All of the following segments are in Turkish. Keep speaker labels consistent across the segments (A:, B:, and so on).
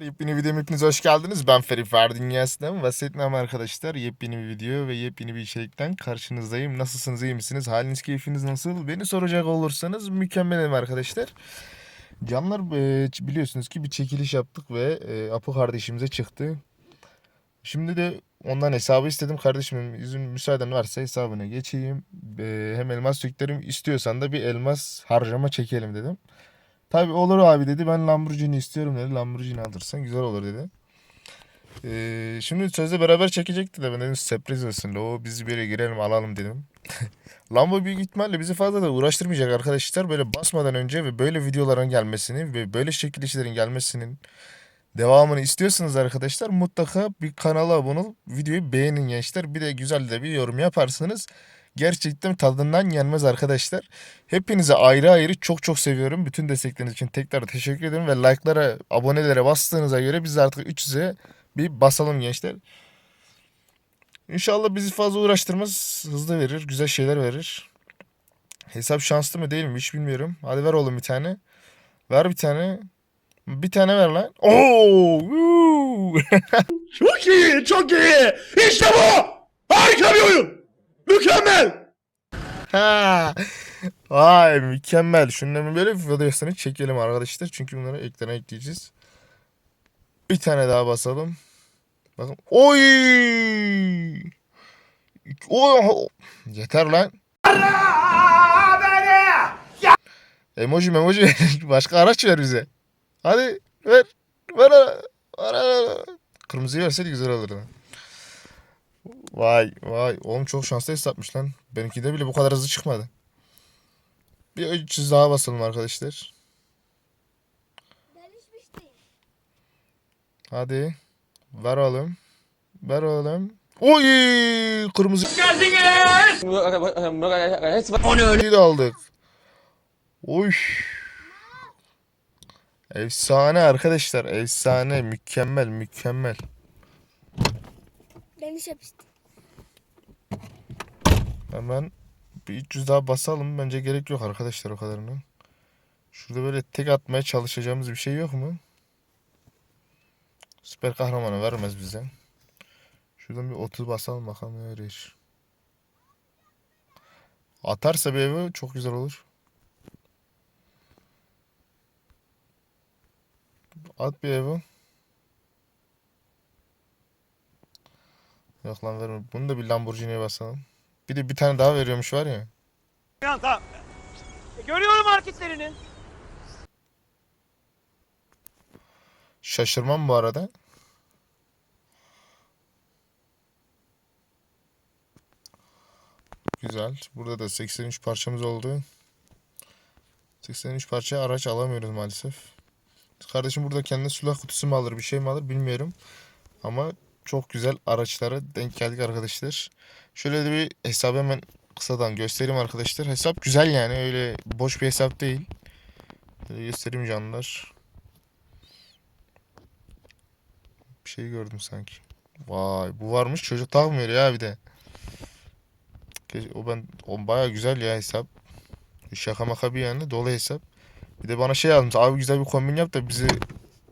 A: Yepyeni videoma hepiniz hoş geldiniz. Ben Ferit Ferdin Yasnem. Vasiyetname arkadaşlar. Yepyeni bir video ve yepyeni bir içerikten karşınızdayım. Nasılsınız, iyi misiniz? Haliniz, keyfiniz nasıl? Beni soracak olursanız mükemmelim arkadaşlar. Canlar e, biliyorsunuz ki bir çekiliş yaptık ve e, Apo kardeşimize çıktı. Şimdi de ondan hesabı istedim. Kardeşim izin müsaaden varsa hesabına geçeyim. E, hem elmas tüklerim istiyorsan da bir elmas harcama çekelim dedim. Tabii olur abi dedi. Ben Lamborghini istiyorum dedi. Lamborghini alırsan güzel olur dedi. Ee, şimdi sözde beraber çekecekti de ben dedim sürpriz olsun. O bizi yere girelim alalım dedim. Lambo büyük ihtimalle bizi fazla da uğraştırmayacak arkadaşlar. Böyle basmadan önce ve böyle videoların gelmesini ve böyle çekilişlerin gelmesinin devamını istiyorsanız arkadaşlar mutlaka bir kanala abone olup videoyu beğenin gençler. Bir de güzel de bir yorum yaparsınız. Gerçekten tadından yenmez arkadaşlar. Hepinize ayrı ayrı çok çok seviyorum. Bütün destekleriniz için tekrar teşekkür ederim. Ve like'lara, abonelere bastığınıza göre biz artık 300'e bir basalım gençler. İnşallah bizi fazla uğraştırmaz. Hızlı verir, güzel şeyler verir. Hesap şanslı mı değil mi hiç bilmiyorum. Hadi ver oğlum bir tane. Ver bir tane. Bir tane ver lan. Oo!
B: Çok iyi, çok iyi. İşte bu. Harika bir oyun. Mükemmel.
A: Ha. Vay mükemmel. Şunların böyle videosunu çekelim arkadaşlar. Çünkü bunları ekrana ekleyeceğiz. Bir tane daha basalım. Bakın. Oy! Oy! Yeter lan. Emoji emoji. Başka araç ver bize. Hadi. Ver. Ver. ver. Kırmızıyı verseydi güzel olurdu. Vay vay. Oğlum çok şanslı hesapmış lan. Benimki de bile bu kadar hızlı çıkmadı. Bir 300 daha basalım arkadaşlar. Hadi. Ver oğlum. Ver oğlum. Oy! Kırmızı de aldık. Oy! Efsane arkadaşlar. Efsane. Mükemmel. Mükemmel.
C: Deniz yapıştı.
A: Hemen bir 300 daha basalım. Bence gerek yok arkadaşlar o kadarını. Şurada böyle tek atmaya çalışacağımız bir şey yok mu? Süper kahramanı vermez bize. Şuradan bir 30 basalım bakalım ne verir. Atarsa bir eve çok güzel olur. At bir eve. Yok lan verme. Bunu da bir Lamborghini'ye basalım. Bir de bir tane daha veriyormuş var ya.
B: Tamam. Görüyorum hareketlerini.
A: Şaşırmam bu arada. Güzel. Burada da 83 parçamız oldu. 83 parça araç alamıyoruz maalesef. Kardeşim burada kendine silah kutusu mu alır bir şey mi alır bilmiyorum. Ama çok güzel araçlara denk geldik arkadaşlar. Şöyle de bir hesabı hemen kısadan göstereyim arkadaşlar. Hesap güzel yani öyle boş bir hesap değil. Şöyle göstereyim canlar. Bir şey gördüm sanki. Vay bu varmış çocuk takmıyor ya bir de. O ben o baya güzel ya hesap. Şaka maka bir yani dolu hesap. Bir de bana şey yazmış abi güzel bir kombin yap da bizi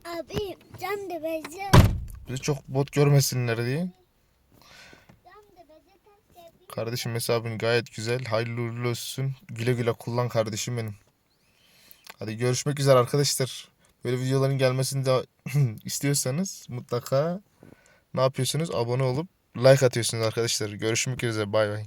C: Abi cam da beze.
A: Bizi çok bot görmesinler diye. Kardeşim hesabın gayet güzel. Hayırlı uğurlu olsun. Güle güle kullan kardeşim benim. Hadi görüşmek üzere arkadaşlar. Böyle videoların gelmesini de istiyorsanız mutlaka ne yapıyorsunuz? Abone olup like atıyorsunuz arkadaşlar. Görüşmek üzere. Bay bay.